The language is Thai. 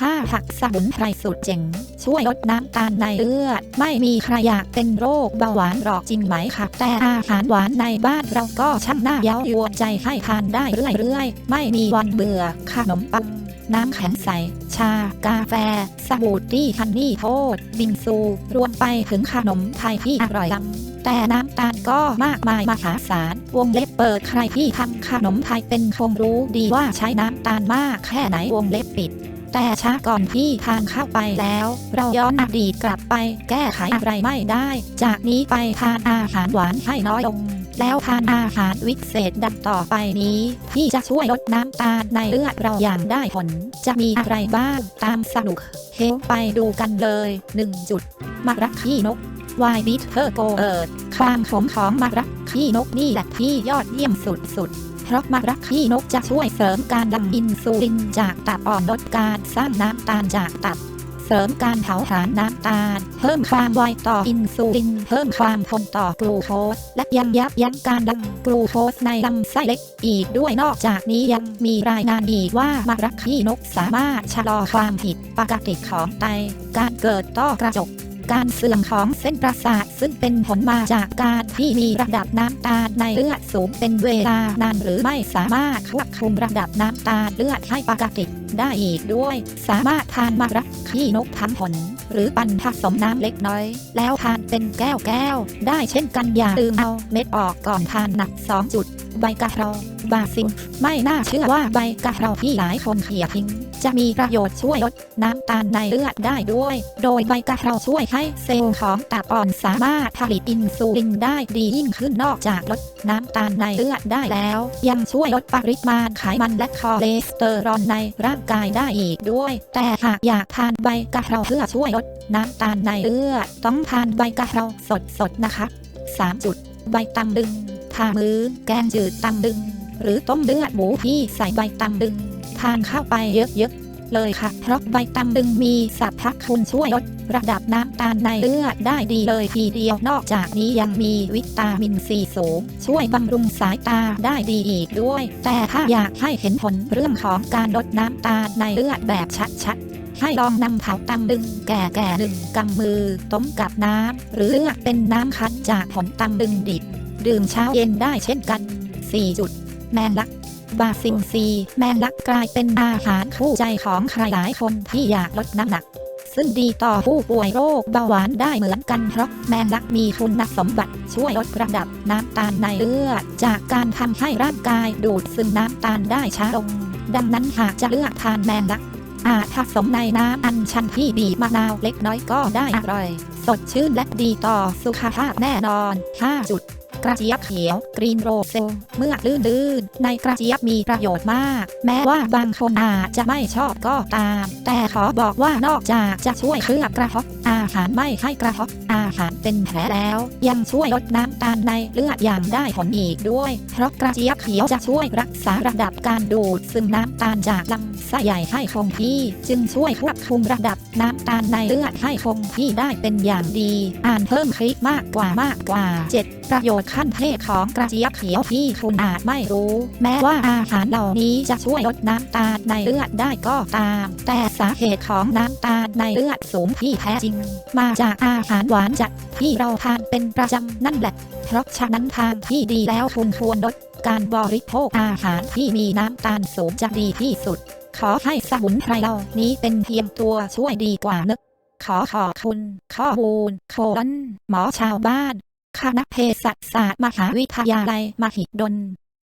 ถ้าผักสมุนไพรสูตรเจ๋ง ช่วยลดน้ำตาลในเลือด ไม่มีใครอยากเป็นโรคเบาหวานหรอกจริงไหมคะแต่อาหารหวานในบ้านเราก็ช่างน่าเย้ายวนใจให้ทานได้เรื่อยๆ ไม่มีวันเบื่อขนมปังน้ำแข็งใส ชา กาแฟ สบู่ตี้ฮันนี่โทษ บิงซู รวมไปถึงขนมไทยที่อร่อยล้ำแต่น้ำตาลก็มากมายมหาศาล วงเล็บเปิดใครที่ทำขนมไทยเป็นคงรู้ดีว่าใช้น้ำตาลมากแค่ไหนวงเล็บปิด แต่ช้าก่อนที่ทานเข้าไปแล้ว เราย้อนอดีตกลับไปแก้ไขอะไรไม่ได้ จากนี้ไปทานอาหารหวานให้น้อยลง แล้วทานอาหารวิเศษดังต่อไปนี้ ที่จะช่วยลดน้ำตาลในเลือดเราอย่างได้ผล จะมีอะไรบ้างตามสนุกเฮลไปดูกันเลย 1 จุดมะรักขี้นกวายบิทเทอร์โกเอิร์ดความขมของมะรักขี้นกนี่แหละที่ยอดเยี่ยมสุดๆ เพราะมะรักขี้นกจะช่วยเสริมการดังอินซูลินจากตับอ่อนลดการสร้างน้ำตาลจากตับ เสริมการเผาผลาญน้ำตาล เพิ่มความไวต่ออินซูลิน เพิ่มความทนต่อกลูโคส และยังยับยั้งการดังกลูโคสในลำไส้เล็กอีกด้วยนอกจากนี้ยังมีรายงานอีกว่ามะรักขี้นกสามารถชะลอความผิดปกติของไต การเกิดต้อกระจก การเสื่อมของเส้นประสาทซึ่งเป็นผลมาจากการที่มีระดับน้ำตาลในเลือดสูงเป็นเวลานานหรือไม่สามารถควบคุมระดับน้ำตาลเลือดให้ปกติได้อีกด้วย สามารถทานมะรักขี้นกทั้งผล หรือปั่นผสมน้ำเล็กน้อย แล้วทานเป็นแก้วแก้วๆได้เช่นกันอย่าลืมเอาเม็ดออกก่อนทานหนัก 2 จุด ใบกะเพราบาซิลไม่น่าเชื่อว่าใบกะเพราที่หลายคนเขี่ยทิ้ง จะมีประโยชน์ช่วยลดน้ำตาลในเลือดได้ด้วย โดยใบกะเพราช่วยให้เซลล์ของตับอ่อนสามารถผลิตอินซูลินได้ดียิ่งขึ้นนอกจากลดน้ำตาลในเลือดได้แล้ว ยังช่วยลดปริมาณไขมันและคอเลสเตอรอลในร่างกายได้อีกด้วย แต่หากอยากทานใบกะเพราเพื่อช่วยลดน้ำตาลในเลือดต้องทานใบกะเพราสดๆนะคะ 3 จุด ใบตำลึงทามือแกงจืดตำลึง หรือต้มเลือดหมูที่ใส่ใบตำลึง ทานเข้าไปเยอะๆ เลยค่ะ เพราะใบตำลึงมีสรรพคุณช่วยลดระดับน้ำตาลในเลือดได้ดีเลยทีเดียวนอกจากนี้ยังมีวิตามินซีสูง ช่วยบำรุงสายตาได้ดีอีกด้วย แต่ถ้าอยากให้เห็นผลเรื่องของการลดน้ำตาลในเลือดแบบชัดๆ ให้ลองนำเผาตำลึงแก่ๆหนึ่งกำมือต้มกับน้ำหรือเลือกเป็นน้ำคั้นจากผลตำลึงดิบ ดื่มเช้าเย็นได้เช่นกัน 4 จุด แมงลัก บาซิงซี แมงลักกลายเป็นอาหารคู่ใจของใครหลายคนที่อยากลดน้ำหนัก ซึ่งดีต่อผู้ป่วยโรคเบาหวานได้เหมือนกันเพราะแมงลักมีคุณสมบัติช่วยลดระดับน้ำตาลในเลือด จากการทำให้ร่างกายดูดซึมน้ำตาลได้ช้าลง ดังนั้นหากจะเลือกทานแมงลักอาจผสมในน้ำอัญชันที่บีบมะนาวเล็กน้อยก็ได้อร่อย สดชื่นและดีต่อสุขภาพแน่นอน5จุด กระเจี๊ยบเขียวกรีนโรเซลเมื่อลื่นลื่นๆในกระเจี๊ยบมีประโยชน์มาก แม้ว่าบางคนอาจจะไม่ชอบก็ตาม แต่ขอบอกว่านอกจากจะช่วยเคลือบกระเพาะอาหารไม่ให้กระเพาะอาหารเป็นแผลแล้ว ยังช่วยลดน้ำตาลในเลือดอย่างได้ผลอีกด้วย เพราะกระเจี๊ยบเขียวจะช่วยรักษาระดับการดูดซึมน้ำตาลจากลำไส้ใหญ่ให้คงที่ จึงช่วยควบคุมระดับน้ำตาลในเลือดให้คงที่ได้เป็นอย่างดี อ่านเพิ่มคลิกมากกว่ามากกว่า 7 ประโยชน์ขั้นเทพของกระเจี๊ยบเขียวที่คุณอาจไม่รู้ แม้ว่าอาหารเหล่านี้จะช่วยลดน้ำตาลในเลือดได้ก็ตาม แต่สาเหตุของน้ำตาลในเลือดสูงที่แท้จริง มาจากอาหารหวานจัดที่เราทานเป็นประจำนั่นแหละ เพราะฉะนั้นทางที่ดีแล้วคุณควรลดการบริโภคอาหารที่มีน้ำตาลสูงจะดีที่สุด ขอให้สมุนไพรเหล่านี้เป็นเพียงตัวช่วยดีกว่านึกขอขอบคุณ ข้อมูลโคนหมอชาวบ้าน คณะเภสัชศาสตร์มหาวิทยาลัยมหิดล